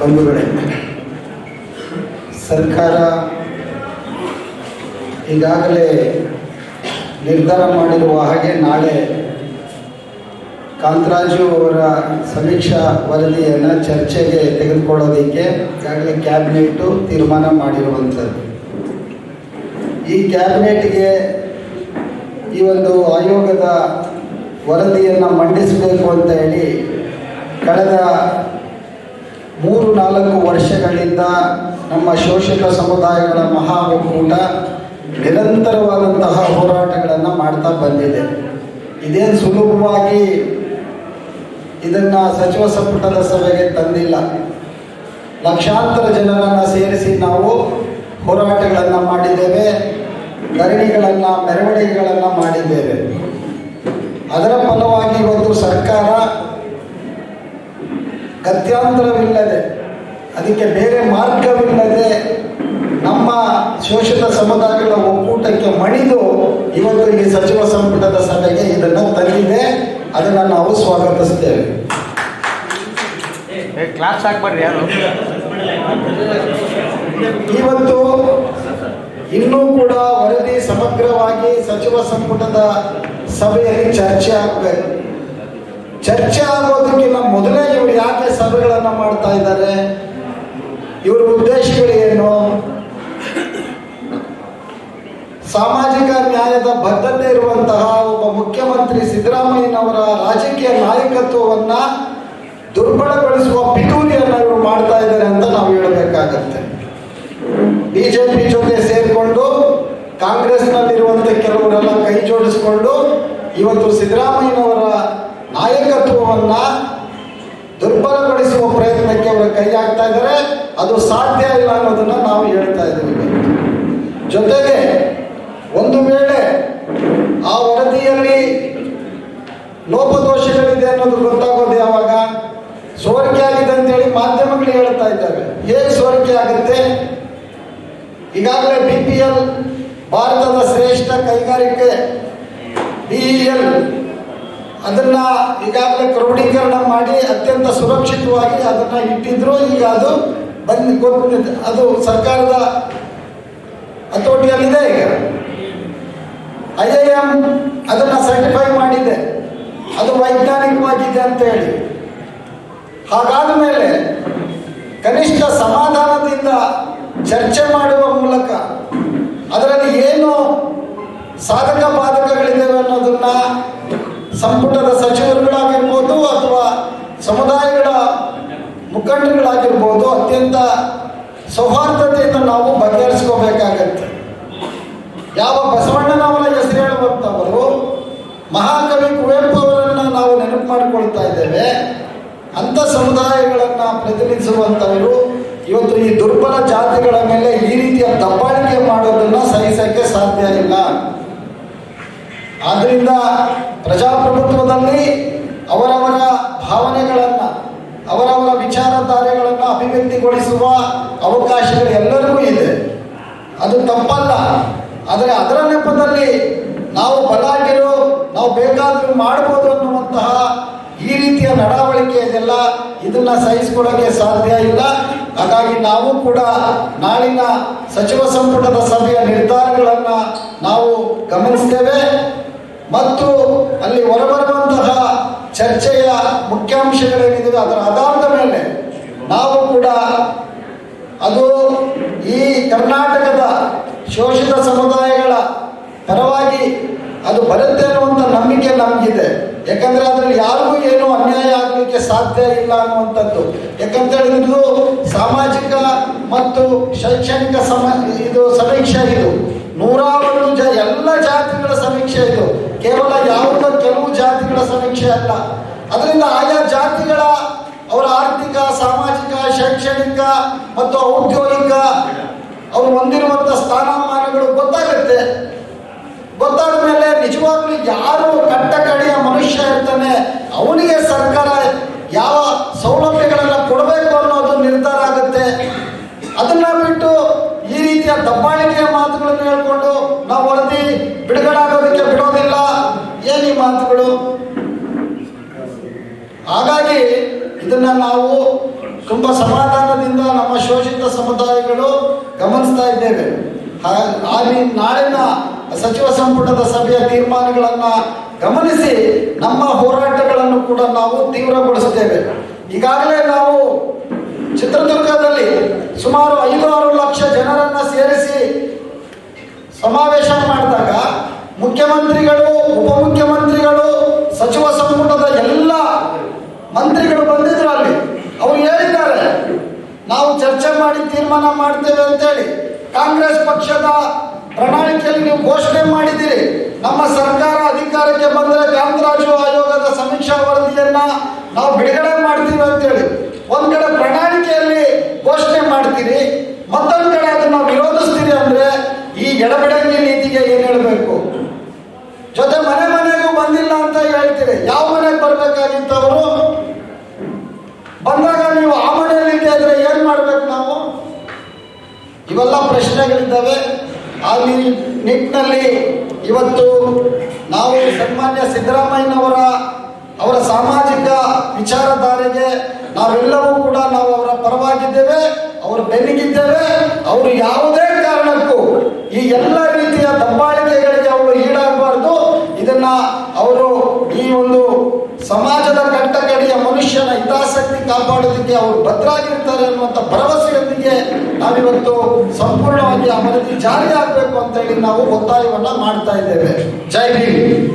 ಬಂಧುಗಳೇ, ಸರ್ಕಾರ ಈಗಾಗಲೇ ನಿರ್ಧಾರ ಮಾಡಿರುವ ಹಾಗೆ ನಾಳೆ ಕಾಂತರಾಜು ಅವರ ಸಮೀಕ್ಷಾ ವರದಿಯನ್ನು ಚರ್ಚೆಗೆ ತೆಗೆದುಕೊಳ್ಳೋದಕ್ಕೆ ಈಗಾಗಲೇ ಕ್ಯಾಬಿನೆಟ್ಟು ತೀರ್ಮಾನ ಮಾಡಿರುವಂಥದ್ದು. ಈ ಕ್ಯಾಬಿನೆಟ್ಗೆ ಈ ಒಂದು ಆಯೋಗದ ವರದಿಯನ್ನು ಮಂಡಿಸಬೇಕು ಅಂತ ಹೇಳಿ ಕಳೆದ ಮೂರು ನಾಲ್ಕು ವರ್ಷಗಳಿಂದ ನಮ್ಮ ಶೋಷಿತ ಸಮುದಾಯಗಳ ಮಹಾ ಒಕ್ಕೂಟ ನಿರಂತರವಾದಂತಹ ಹೋರಾಟಗಳನ್ನು ಮಾಡ್ತಾ ಬಂದಿದೆ. ಇದೇನು ಸುಲಭವಾಗಿ ಇದನ್ನು ಸಚಿವ ಸಂಪುಟದ ಸಭೆಗೆ ತಂದಿಲ್ಲ. ಲಕ್ಷಾಂತರ ಜನರನ್ನು ಸೇರಿಸಿ ನಾವು ಹೋರಾಟಗಳನ್ನು ಮಾಡಿದ್ದೇವೆ, ಧರಣಿಗಳನ್ನು, ಮೆರವಣಿಗೆಗಳನ್ನು ಮಾಡಿದ್ದೇವೆ. ಅದರ ಫಲವಾಗಿ ಇವತ್ತು ಸರ್ಕಾರ ಗತ್ಯಾಂತರವಿಲ್ಲದೆ ಅದಕ್ಕೆ ಬೇರೆ ಮಾರ್ಗವಿಲ್ಲದೆ ನಮ್ಮ ಶೋಷಿತ ಸಮುದಾಯಗಳ ಒಕ್ಕೂಟಕ್ಕೆ ಮಣಿದು ಇವತ್ತು ಈ ಸಚಿವ ಸಂಪುಟದ ಸಭೆಗೆ ಇದನ್ನು ತಂದಿದೆ ಅದನ್ನು ನಾವು ಸ್ವಾಗತಿಸ್ತೇವೆ. ಕ್ಲಾಸ್ ಹಾಕ್ಬರ್ರಿ ಯಾರು? ಇವತ್ತು ಇನ್ನೂ ಕೂಡ ವರದಿ ಸಮಗ್ರವಾಗಿ ಸಚಿವ ಸಂಪುಟದ ಸಭೆಯಲ್ಲಿ ಚರ್ಚೆ ಆಗಬೇಕು. ಚರ್ಚೆ ಆಗೋದಕ್ಕಿಂತ ಮೊದಲೇ ಇವರು ಯಾಕೆ ಸಭೆಗಳನ್ನು ಮಾಡ್ತಾ ಇದ್ದಾರೆ? ಇವರ ಏನು? ಸಾಮಾಜಿಕ ನ್ಯಾಯದ ಬದ್ಧತೆ ಇರುವಂತಹ ಒಬ್ಬ ಮುಖ್ಯಮಂತ್ರಿ ಸಿದ್ದರಾಮಯ್ಯನವರ ರಾಜಕೀಯ ನಾಯಕತ್ವವನ್ನ ದುರ್ಬಲಗೊಳಿಸುವ ಪಿತೂರಿಯನ್ನು ಇವರು ಮಾಡ್ತಾ ಇದ್ದಾರೆ ಅಂತ ನಾವು ಹೇಳಬೇಕಾಗತ್ತೆ. ಬಿಜೆಪಿ ಜೊತೆ ಸೇರಿಕೊಂಡು ಕಾಂಗ್ರೆಸ್ನಲ್ಲಿರುವಂಥ ಕೆಲವರೆಲ್ಲ ಕೈ ಜೋಡಿಸಿಕೊಂಡು, ಇವತ್ತು ಸಿದ್ದರಾಮಯ್ಯನವರ ನಾಯಕತ್ವವನ್ನ ಅವರು ಕೈ ಹಾಕ್ತಾ ಇದ್ದಾರೆ. ಅದು ಸಾಧ್ಯ ಇಲ್ಲ ಅನ್ನೋದನ್ನ ನಾವು ಹೇಳ್ತಾ ಇದ್ದೀವಿ. ಜೊತೆಗೆ ಒಂದು ವೇಳೆ ಆ ವರದಿಯಲ್ಲಿ ಲೋಪದೋಷಗಳಿದೆ ಅನ್ನೋದು ಗೊತ್ತಾಗೋದು ಯಾವಾಗ? ಸೋರಿಕೆ ಆಗಿದೆ ಅಂತೇಳಿ ಮಾಧ್ಯಮಗಳು ಹೇಳ್ತಾ ಇದ್ದಾವೆ. ಹೇಗೆ ಸೋರಿಕೆ ಆಗುತ್ತೆ? ಈಗಾಗಲೇ ಬಿ ಪಿ ಎಲ್ ಭಾರತದ ಶ್ರೇಷ್ಠ ಕೈಗಾರಿಕೆ ಬಿಇಎಲ್ ಅದನ್ನ ಈಗಾಗಲೇ ಕ್ರೋಢೀಕರಣ ಮಾಡಿ ಅತ್ಯಂತ ಸುರಕ್ಷಿತವಾಗಿ ಅದನ್ನ ಇಟ್ಟಿದ್ರು. ಈಗ ಅದು ಬಂದು ಗೊತ್ತಿದೆ ಅದು ಸರ್ಕಾರದ ಹತೋಟಿಯಲ್ಲಿದೆ ಈಗ. ಐ ಐ ಎಂ ಅದನ್ನ ಸರ್ಟಿಫೈ ಮಾಡಿದೆ. ಅದು ವೈಜ್ಞಾನಿಕವಾಗಿದೆ ಅಂತ ಹೇಳಿ. ಹಾಗಾದ ಮೇಲೆ ಕನಿಷ್ಠ ಸಮಾಧಾನದಿಂದ ಚರ್ಚೆ ಮಾಡುವ ಮೂಲಕ ಅದರಲ್ಲಿ ಏನು ಸಾಧಕ ಬಾಧಕಗಳಿದ್ದಾವೆ ಅನ್ನೋದನ್ನ ಸಂಪುಟದ ಸಚಿವರುಗಳಾಗಿರ್ಬೋದು ಅಥವಾ ಸಮುದಾಯಗಳ ಮುಖಂಡರುಗಳಾಗಿರ್ಬೋದು ಅತ್ಯಂತ ಸೌಹಾರ್ದತೆಯನ್ನು ನಾವು ಬಗೆಹರಿಸ್ಕೋಬೇಕಾಗತ್ತೆ. ಯಾವ ಬಸವಣ್ಣನವರ ಹೆಸರು ಹೇಳುವಂಥವರು ಮಹಾಕವಿ ಕುವೆಂಪು ಅವರನ್ನು ನಾವು ನೆನಪು ಮಾಡಿಕೊಳ್ತಾ ಇದ್ದೇವೆ. ಅಂಥ ಸಮುದಾಯಗಳನ್ನು ಪ್ರತಿನಿಧಿಸುವಂಥವರು ಇವತ್ತು ಈ ದುರ್ಬಲ ಜಾತಿಗಳ ಮೇಲೆ ಈ ರೀತಿಯ ದಬ್ಬಾಳಿಕೆ ಮಾಡೋದನ್ನು ಸಹಿಸೋಕ್ಕೆ ಸಾಧ್ಯ ಇಲ್ಲ. ಆದ್ದರಿಂದ ಪ್ರಜಾಪ್ರಭುತ್ವದಲ್ಲಿ ಅವರವರ ಭಾವನೆಗಳನ್ನು, ಅವರವರ ವಿಚಾರಧಾರೆಗಳನ್ನು ಅಭಿವ್ಯಕ್ತಿಗೊಳಿಸುವ ಅವಕಾಶಗಳು ಎಲ್ಲರಿಗೂ ಇದೆ. ಅದು ತಪ್ಪಲ್ಲ. ಆದರೆ ಅದರ ನೆಪದಲ್ಲಿ ನಾವು ಬಲಾಗಿರು, ನಾವು ಬೇಕಾದರೂ ಮಾಡ್ಬೋದು ಅನ್ನುವಂತಹ ಈ ರೀತಿಯ ನಡವಳಿಕೆ ಇದೆಲ್ಲ ಇದನ್ನು ಸಹಿಸಿಕೊಡೋಕ್ಕೆ ಸಾಧ್ಯ ಇಲ್ಲ. ಹಾಗಾಗಿ ನಾವು ಕೂಡ ನಾಳಿನ ಸಚಿವ ಸಂಪುಟದ ಸಭೆಯ ನಿರ್ಧಾರಗಳನ್ನು ನಾವು ಗಮನಿಸ್ತೇವೆ. ಮತ್ತು ಅಲ್ಲಿ ಹೊರಬರುವಂತಹ ಚರ್ಚೆಯ ಮುಖ್ಯಾಂಶಗಳೇನಿದೆ ಅದರ ಆಧಾರದ ಮೇಲೆ ನಾವು ಕೂಡ ಅದು ಈ ಕರ್ನಾಟಕದ ಶೋಷಿತ ಸಮುದಾಯಗಳ ಪರವಾಗಿ ಅದು ಬರುತ್ತೆ ಅನ್ನುವಂಥ ನಂಬಿಕೆ ನಮಗಿದೆ. ಯಾಕಂದರೆ ಅದರಲ್ಲಿ ಯಾರಿಗೂ ಏನು ಅನ್ಯಾಯ ಆಗಲಿಕ್ಕೆ ಸಾಧ್ಯ ಇಲ್ಲ ಅನ್ನುವಂಥದ್ದು. ಯಾಕಂತ ಹೇಳಿದ್ರು ಸಾಮಾಜಿಕ ಮತ್ತು ಶೈಕ್ಷಣಿಕ ಸಮ ಇದು ಸಮೀಕ್ಷೆ ಇದು. ನೂರಾರು ಜ ಎಲ್ಲ ಜಾತಿಗಳ ಸಮೀಕ್ಷೆ ಇದು. ಕೇವಲ ಯಾವುದೋ ಕೆಲವು ಜಾತಿಗಳ ಸಮೀಕ್ಷೆ ಅಲ್ಲ. ಅದರಿಂದ ಆಯಾ ಜಾತಿಗಳ ಅವರ ಆರ್ಥಿಕ, ಸಾಮಾಜಿಕ, ಶೈಕ್ಷಣಿಕ ಮತ್ತು ಔದ್ಯೋಗಿಕ ಅವರು ಹೊಂದಿರುವಂಥ ಸ್ಥಾನಮಾನಗಳು ಗೊತ್ತಾಗುತ್ತೆ. ಗೊತ್ತಾದ ಮೇಲೆ ನಿಜವಾಗ್ಲೂ ಯಾರು ಕಟ್ಟ ಕಡೆಯ ಮನುಷ್ಯ ಇರ್ತಾನೆ, ಅವನಿಗೆ ಸರ್ಕಾರ ಯಾವ ಸೌಲಭ್ಯಗಳನ್ನು ಕೊಡಬೇಕು ಅನ್ನೋದು ನಿರ್ಧಾರ ಆಗುತ್ತೆ. ಅದನ್ನ ಬಿಟ್ಟು ಈ ರೀತಿಯ ದಬ್ಬಾಳಿಕೆಯ ಮಾತುಗಳನ್ನು ಹೇಳ್ಕೊಂಡು ನಾವು ವರದಿ ಬಿಡುಗಡಾಗೋದಕ್ಕೆ ಬಿಡೋದಿಲ್ಲ ಏನು ಈ ಮಾತುಗಳು ಹಾಗಾಗಿ ಇದನ್ನ ನಾವು ತುಂಬ ಸಮಾಧಾನದಿಂದ ನಮ್ಮ ಶೋಷಿತ ಸಮುದಾಯಗಳು ಗಮನಿಸ್ತಾ ಇದ್ದೇವೆ. ಹಾಗೆ ನಾಳಿನ ಸಚಿವ ಸಂಪುಟದ ಸಭೆಯ ತೀರ್ಮಾನಗಳನ್ನು ಗಮನಿಸಿ ನಮ್ಮ ಹೋರಾಟಗಳನ್ನು ಕೂಡ ನಾವು ತೀವ್ರಗೊಳಿಸುತ್ತೇವೆ. ಈಗಾಗಲೇ ನಾವು ಚಿತ್ರದುರ್ಗದಲ್ಲಿ ಸುಮಾರು ಐದು ಆರು ಲಕ್ಷ ಜನರನ್ನ ಸೇರಿಸಿ ಸಮಾವೇಶ ಮಾಡಿದಾಗ ಮುಖ್ಯಮಂತ್ರಿಗಳು, ಉಪಮುಖ್ಯಮಂತ್ರಿಗಳು, ಸಚಿವ ಸಂಪುಟದ ಎಲ್ಲ ಮಂತ್ರಿಗಳು ಹೇಳಿದ್ದಾರೆ ನಾವು ಚರ್ಚೆ ಮಾಡಿ ತೀರ್ಮಾನ ಮಾಡ್ತೇವೆ ಅಂತೇಳಿ ಕಾಂಗ್ರೆಸ್ ಪಕ್ಷದ ಪ್ರಣಾಳಿಕೆಯಲ್ಲಿ ನೀವು ಘೋಷಣೆ ಮಾಡಿದ್ದೀರಿ. ನಮ್ಮ ಸರ್ಕಾರ ಅಧಿಕಾರಕ್ಕೆ ಬಂದರೆ ಕಾಂತರಾಜು ಆಯೋಗದ ಸಮೀಕ್ಷಾ ವರದಿಯನ್ನ ನಾವು ಬಿಡುಗಡೆ ಮಾಡ್ತೀವಿ ಅಂತೇಳಿ. ಒಂದ್ ಕಡೆ ಪ್ರಣಾಳಿಕೆಯಲ್ಲಿ ಘೋಷಣೆ ಮಾಡ್ತೀರಿ, ಮತ್ತೊಂದು ಕಡೆ ಅದನ್ನ ವಿರೋಧಿಸ್ತೀರಿ ಅಂದ್ರೆ ಈ ಎಡಬಿಡಂಗಿ ನೀತಿಗೆ ಏನ್ ಹೇಳ್ಬೇಕು? ಜೊತೆ ಮನೆ ಮನೆಗೂ ಬಂದಿಲ್ಲ ಅಂತ ಹೇಳ್ತೀರಿ. ಯಾವ ಮನೆಗೆ ಬರ್ಬೇಕಾಗಿತ್ತು ಅವರು ಬಂದಾಗ ನೀವು ಆ ಮನೆಯಲ್ಲಿ ಇದ್ರೆ ಏನ್ ಮಾಡ್ಬೇಕು ನಾವು ಇವೆಲ್ಲ ಪ್ರಶ್ನೆಗಳಿದ್ದಾವೆ. ಆ ನಿಟ್ಟಿನಲ್ಲಿ ಇವತ್ತು ನಾವು ಸನ್ಮಾನ್ಯ ಸಿದ್ದರಾಮಯ್ಯನವರ, ಅವರ ಸಾಮಾಜಿಕ ವಿಚಾರಧಾರೆಗೆ ನಾವೆಲ್ಲವೂ ಕೂಡ ನಾವು ಅವರ ಪರವಾಗಿದ್ದೇವೆ, ಅವರು ಬೆನ್ನಿಗಿದ್ದೇವೆ. ಅವರು ಯಾವುದೇ ಕಾರಣಕ್ಕೂ ಈ ಎಲ್ಲ ರೀತಿಯ ದಬ್ಬಾಳಿಕೆಗಳಿಗೆ ಅವರು ಈಡಾಗಬಾರ್ದು. ಇದನ್ನ ಅವರು ಈ ಒಂದು ಸಮಾಜದ ಕಟ್ಟಕಡೆಯ ಮನುಷ್ಯನ ಹಿತಾಸಕ್ತಿ ಕಾಪಾಡೋದಕ್ಕೆ ಅವರು ಭದ್ರಾಗಿರ್ತಾರೆ ಅನ್ನುವಂಥ ಭರವಸೆಯೊಂದಿಗೆ ನಾವಿವತ್ತು ಸಂಪೂರ್ಣವಾಗಿ ವರದಿ ಜಾರಿ ಆಗಬೇಕು ಅಂತೇಳಿ ನಾವು ಒತ್ತಾಯವನ್ನ ಮಾಡ್ತಾ ಇದ್ದೇವೆ. ಜೈ ಭೀಮ್